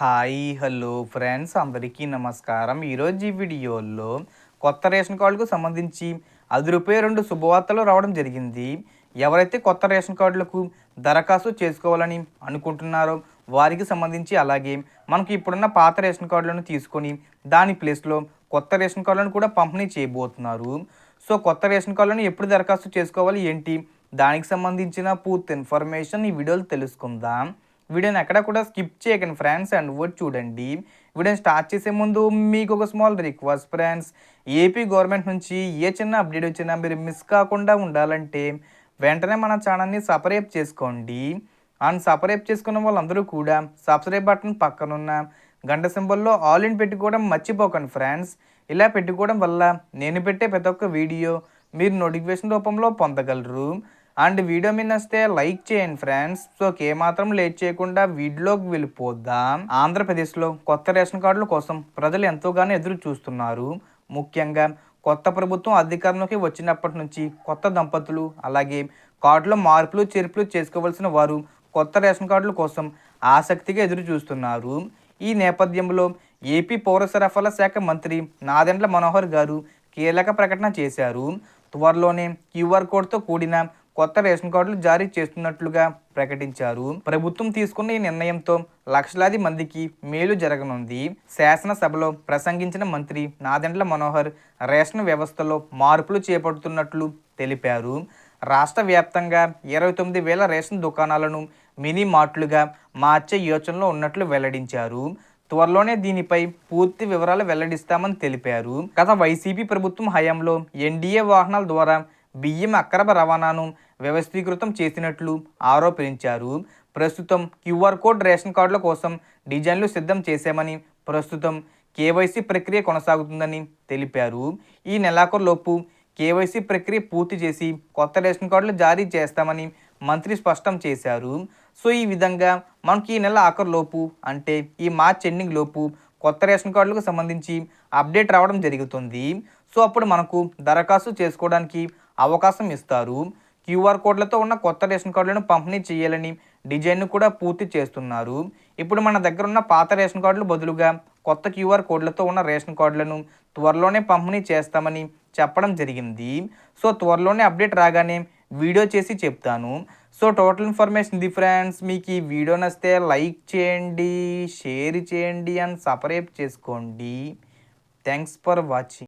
Hi hello friends. అందరికీ నమస్కారం. ఈరోజు ఈ వీడియోలో కొత్త రేషన్ కార్డుకు సంబంధించి అది రూపాయ రెండు శుభవార్తలు రావడం జరిగింది. ఎవరైతే కొత్త రేషన్ కార్డులకు దరఖాస్తు చేసుకోవాలని అనుకుంటున్నారో వారికి సంబంధించి అలాగే మనకు ఇప్పుడున్న పాత రేషన్ కార్డులను తీసుకొని దాని ప్లేస్లో కొత్త రేషన్ కార్డులను కూడా పంపిణీ చేయబోతున్నారు. సో కొత్త రేషన్ కార్డులను ఎప్పుడు దరఖాస్తు చేసుకోవాలి ఏంటి? దానికి సంబంధించిన పూర్తి ఇన్ఫర్మేషన్ ఈ వీడియోలో తెలుసుకుందాం. వీడియోని ఎక్కడ కూడా స్కిప్ చేయకండి ఫ్రెండ్స్ అండ్ వర్డ్ చూడండి. వీడియోని స్టార్ట్ చేసే ముందు మీకు ఒక small request friends. AP government నుంచి ఏ చిన్న అప్డేట్ వచ్చినా మీరు మిస్ కాకుండా ఉండాలంటే వెంటనే మన ఛానల్ని సపరేట్ చేసుకోండి. అండ్ సపరేట్ చేసుకున్న వాళ్ళందరూ కూడా సబ్స్క్రైబ్ బటన్ పక్కనున్న గంట సింబల్లో ఆల్ ఇన్ పెట్టుకోవడం మర్చిపోకండి ఫ్రెండ్స్. ఇలా పెట్టుకోవడం వల్ల నేను పెట్టే ప్రతి ఒక్క వీడియో మీరు నోటిఫికేషన్ రూపంలో పొందగలరు. అండ్ వీడియో మీద వస్తే లైక్ చేయండి ఫ్రెండ్స్. సో ఏమాత్రం లేట్ చేయకుండా వీడియోలోకి వెళ్ళిపోద్దాం ఆంధ్రప్రదేశ్లో కొత్త రేషన్ కార్డుల కోసం ప్రజలు ఎంతోగానో ఎదురు చూస్తున్నారు. ముఖ్యంగా కొత్త ప్రభుత్వం అధికారంలోకి వచ్చినప్పటి నుంచి కొత్త దంపతులు అలాగే కార్డులో మార్పులు చేర్పులు చేసుకోవాల్సిన వారు కొత్త రేషన్ కార్డుల కోసం ఆసక్తిగా ఎదురు చూస్తున్నారు. ఈ నేపథ్యంలో ఏపీ పౌర సరఫరాల శాఖ మంత్రి నాదెండ్ల మనోహర్ గారు కీలక ప్రకటన చేశారు. త్వరలోనే క్యూఆర్ కోడ్తో కూడిన కొత్త రేషన్ కార్డులు జారీ చేస్తున్నట్లుగా ప్రకటించారు. ప్రభుత్వం తీసుకున్న ఈ నిర్ణయంతో లక్షలాది మందికి మేలు జరగనుంది. శాసనసభలో ప్రసంగించిన మంత్రి నాదెండ్ల మనోహర్ రేషన్ వ్యవస్థలో మార్పులు చేపడుతున్నట్లు తెలిపారు. రాష్ట్ర వ్యాప్తంగా ఇరవై తొమ్మిది వేల రేషన్ దుకాణాలను మినీ మార్ట్లుగా మార్చే యోచనలో ఉన్నట్లు వెల్లడించారు. త్వరలోనే దీనిపై పూర్తి వివరాలు వెల్లడిస్తామని తెలిపారు. గత వైసీపీ ప్రభుత్వం హయాంలో ఎన్డీఏ వాహనాల ద్వారా బియ్యం అక్రమ రవాణాను వ్యవస్థీకృతం చేసినట్లు ఆరోపించారు. ప్రస్తుతం క్యూఆర్ కోడ్ రేషన్ కార్డుల కోసం డిజైన్లు సిద్ధం చేశామని ప్రస్తుతం కేవైసీ ప్రక్రియ కొనసాగుతుందని తెలిపారు. ఈ నెలాఖరులోపు కేవైసీ ప్రక్రియ పూర్తి చేసి కొత్త రేషన్ కార్డులు జారీ చేస్తామని మంత్రి స్పష్టం చేశారు. సో ఈ విధంగా మనకి ఈ నెల ఆఖరులోపు అంటే ఈ మార్చ్ ఎండింగ్ లోపు కొత్త రేషన్ కార్డులకు సంబంధించి అప్డేట్ రావడం జరుగుతుంది. సో అప్పుడు మనకు దరఖాస్తు చేసుకోవడానికి అవకాశం ఇస్తారు. క్యూఆర్ కోడ్లతో ఉన్న కొత్త రేషన్ కార్డులను పంపిణీ చేయాలని డిజైన్ను కూడా పూర్తి చేస్తున్నారు. ఇప్పుడు మన దగ్గర ఉన్న పాత రేషన్ కార్డులు బదులుగా కొత్త క్యూఆర్ కోడ్లతో ఉన్న రేషన్ కార్డులను త్వరలోనే పంపిణీ చేస్తామని చెప్పడం జరిగింది. సో త్వరలోనే అప్డేట్ రాగానే వీడియో చేసి చెప్తాను. సో టోటల్ ఇన్ఫర్మేషన్ ఇది ఫ్రెండ్స్. మీకు ఈ వీడియో నచ్చితే లైక్ చేయండి షేర్ చేయండి అండ్ సపరేట్ చేసుకోండి. Thanks for watching.